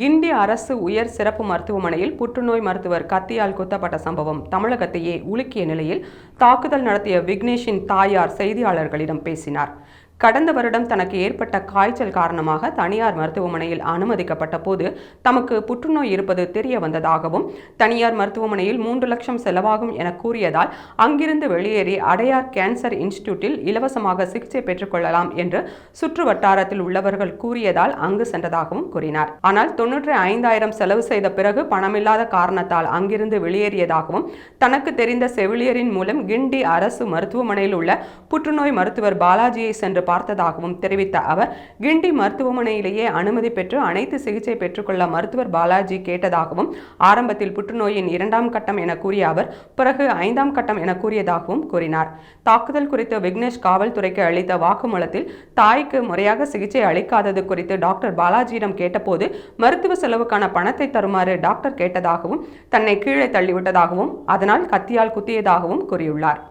கிண்டி அரசு உயர் சிறப்பு மருத்துவமனையில் புற்றுநோய் மருத்துவர் கத்தியால் குத்தப்பட்ட சம்பவம் தமிழகத்தையே உலுக்கிய நிலையில் தாக்குதல் நடத்திய விக்னேஷின் தாயார் செய்தியாளர்களிடம் பேசினார். கடந்த வருடம் தனக்கு ஏற்பட்ட காய்ச்சல் காரணமாக தனியார் மருத்துவமனையில் அனுமதிக்கப்பட்ட போது தமக்கு புற்றுநோய் இருப்பது தெரிய வந்ததாகவும் தனியார் மருத்துவமனையில் மூன்று லட்சம் செலவாகும் என கூறியதால் அங்கிருந்து வெளியேறி அடையார் கேன்சர் இன்ஸ்டிடியூட்டில் இலவசமாக சிகிச்சை பெற்றுக்கொள்ளலாம் என்று சுற்று வட்டாரத்தில் உள்ளவர்கள் கூறியதால் அங்கு சென்றதாகவும் கூறினார். ஆனால் தொன்னூற்றி ஐந்தாயிரம் செலவு செய்த பிறகு பணமில்லாத காரணத்தால் அங்கிருந்து வெளியேறியதாகவும் தனக்கு தெரிந்த செவிலியரின் மூலம் கிண்டி அரசு மருத்துவமனையில் உள்ள புற்றுநோய் மருத்துவர் பாலாஜியை சென்று பார்த்ததாகவும் தெரிவித்த அவர் கிண்டி மருத்துவமனையிலேயே அனுமதி பெற்று அனைத்து சிகிச்சை பெற்றுக்கொள்ள மருத்துவர் பாலாஜி கேட்டதாகவும் ஆரம்பத்தில் புற்றுநோயின் இரண்டாம் கட்டம் என கூறிய அவர் பிறகு ஐந்தாம் கட்டம் என கூறியதாகவும் கூறினார். தாக்குதல் குறித்து விக்னேஷ் காவல்துறைக்கு அளித்த வாக்குமூலத்தில் தாய்க்கு முறையாக சிகிச்சை அளிக்காதது குறித்து டாக்டர் பாலாஜியிடம் கேட்டபோது மருத்துவ செலவுக்கான பணத்தை தருமாறு டாக்டர் கேட்டதாகவும் தன்னை கீழே தள்ளிவிட்டதாகவும் அதனால் கத்தியால் குத்தியதாகவும் கூறியுள்ளார்.